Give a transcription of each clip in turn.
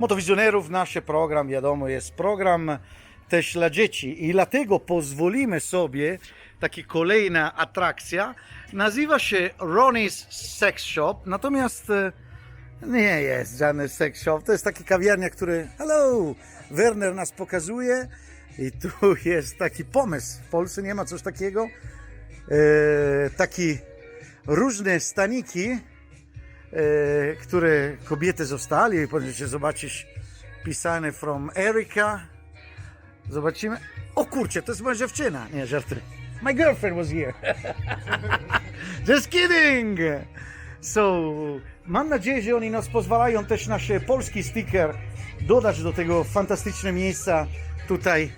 Motowizjonerów nasz program, wiadomo, jest program też dla dzieci i dlatego pozwolimy sobie taka kolejna atrakcja. Nazywa się Ronnie's Sex Shop, natomiast e, nie jest żaden sex shop. To jest taki kawiarnia, który, hello, Werner nas pokazuje i tu jest taki pomysł. W Polsce nie ma coś takiego. E, taki różne staniki, które kobiety zostali. Możecie zobaczyć pisane from Erica. Zobaczymy. O kurczę, to jest moja dziewczyna. Nie, żartuję. My girlfriend was here. Just kidding! So, mam nadzieję, że oni nas pozwalają też nasz polski sticker dodać do tego fantastycznego miejsca tutaj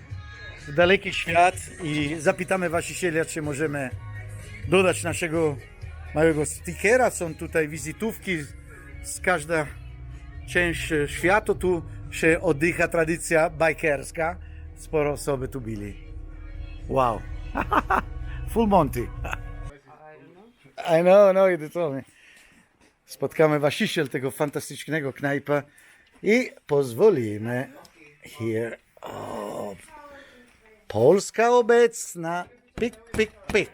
w daleki świat i zapytamy właściciela, czy możemy dodać naszego małego stickera. Są tutaj wizytówki z każda część świata. Tu się oddycha tradycja bajkerska. Sporo osoby tu byli. Wow. Full Monty. I know, no, you told me. Spotkamy właściciel tego fantastycznego knajpa i pozwolimy here. O, Polska obecna. Pik, pik, pik.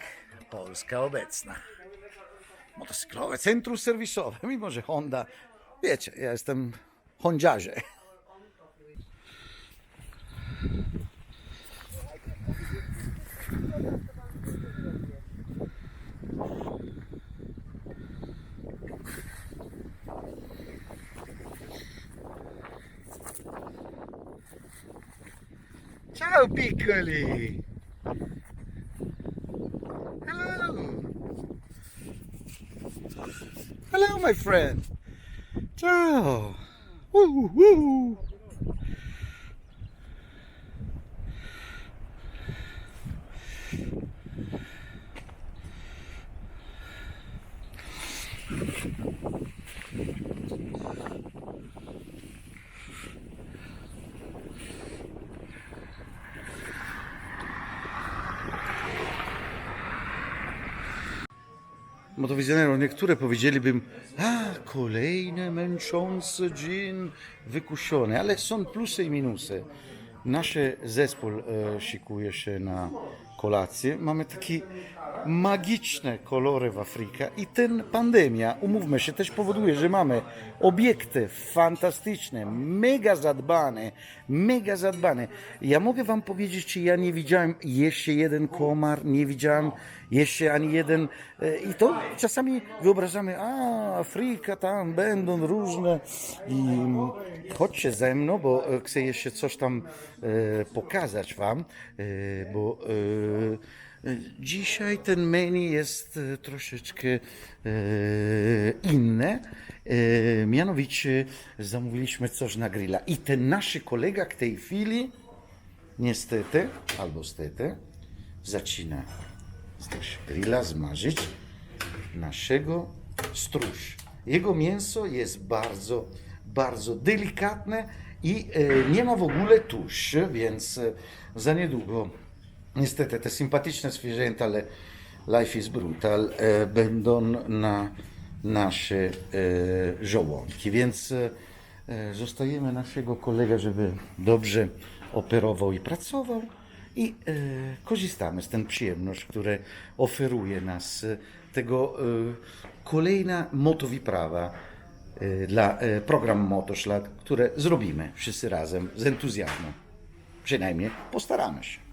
Polska obecna. Motocyklowe centrum serwisowe, mimo że Honda. Wiecie, ja jestem Hondziarze. Ciao piccoli! My friend! Ciao! Woo, woo. Motowizjonero, niektóre powiedzieliby, a kolejny męczący dzień wykusiony, ale są plusy i minusy. Nasz zespół e, szykuje się na kolację. Mamy takie magiczne kolory w Afryce i ten pandemia, umówmy się, też powoduje, że mamy obiekty fantastyczne, mega zadbane, mega zadbane. Ja mogę wam powiedzieć, że ja nie widziałem jeszcze jeden komar, nie widziałem jeszcze ani jeden e, i to czasami wyobrażamy, a Afryka tam będą różne i mm, chodźcie ze mną, bo e, chcę jeszcze coś tam e, pokazać wam, bo Dzisiaj ten menu jest e, troszeczkę e, inne. Mianowicie zamówiliśmy coś na grilla. I ten nasz kolega w tej chwili, niestety, albo stety, zaczyna z grilla zmarzyć naszego struś. Jego mięso jest bardzo, bardzo delikatne i e, nie ma w ogóle tuszy, więc e, za niedługo Niestety te sympatyczne zwierzęta, ale life is brutal, e, będą na nasze e, żołądki. Więc e, zostajemy naszego kolega, żeby dobrze operował i pracował. I korzystamy z ten przyjemność, które oferuje nas tego kolejna motowiprawa dla program Motoszlak, które zrobimy wszyscy razem z entuzjazmem. Przynajmniej postaramy się.